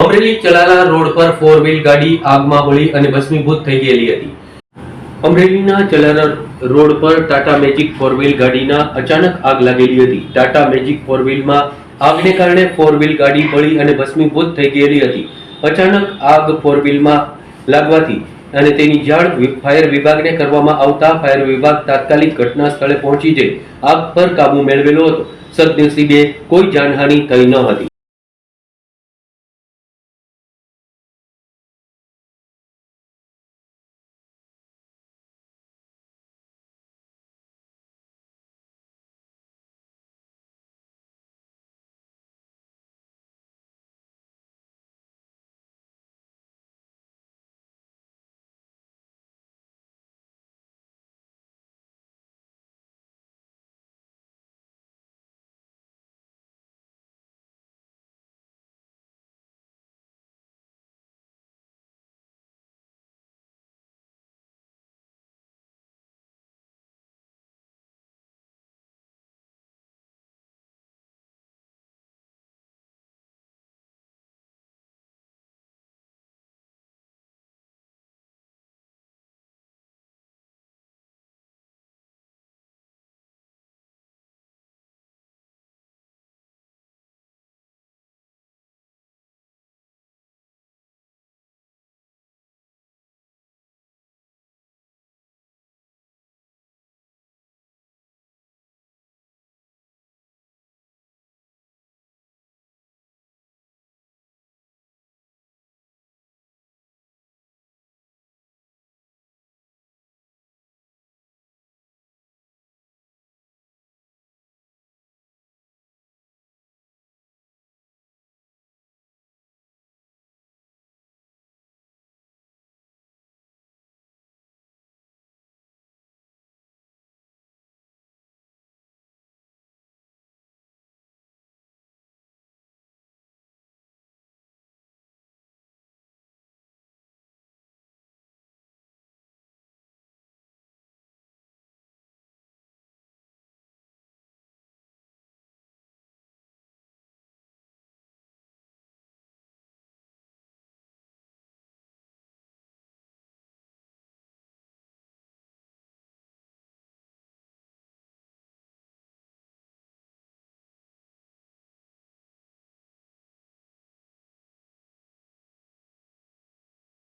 Amreli Chalala road પર four wheel ગાડી આગમાં બળી અને ભસ્મીભૂત થઈ ગયેલી હતી. અમરેલીના ચલાલા રોડ પર ટાટા મેજિક ફોર વ્હીલ ગાડીના અચાનક આગ લાગેલી હતી. ટાટા મેજિક ફોર વ્હીલમાં આગને કારણે ફોર વ્હીલ ગાડી બળી અને ભસ્મીભૂત થઈ ગયેલી હતી. અચાનક આગ ફોર વ્હીલમાં લાગવાથી અને તેની જાણ ફાયર વિભાગને કરવામાં આવતા ફાયર વિભાગ તાત્કાલિક ઘટના સ્થળે પહોંચી જઈ આગ પર કાબુ મેળવેલો હતો. સદનસીબે કોઈ જાનહાનિ થઈ ન હતી.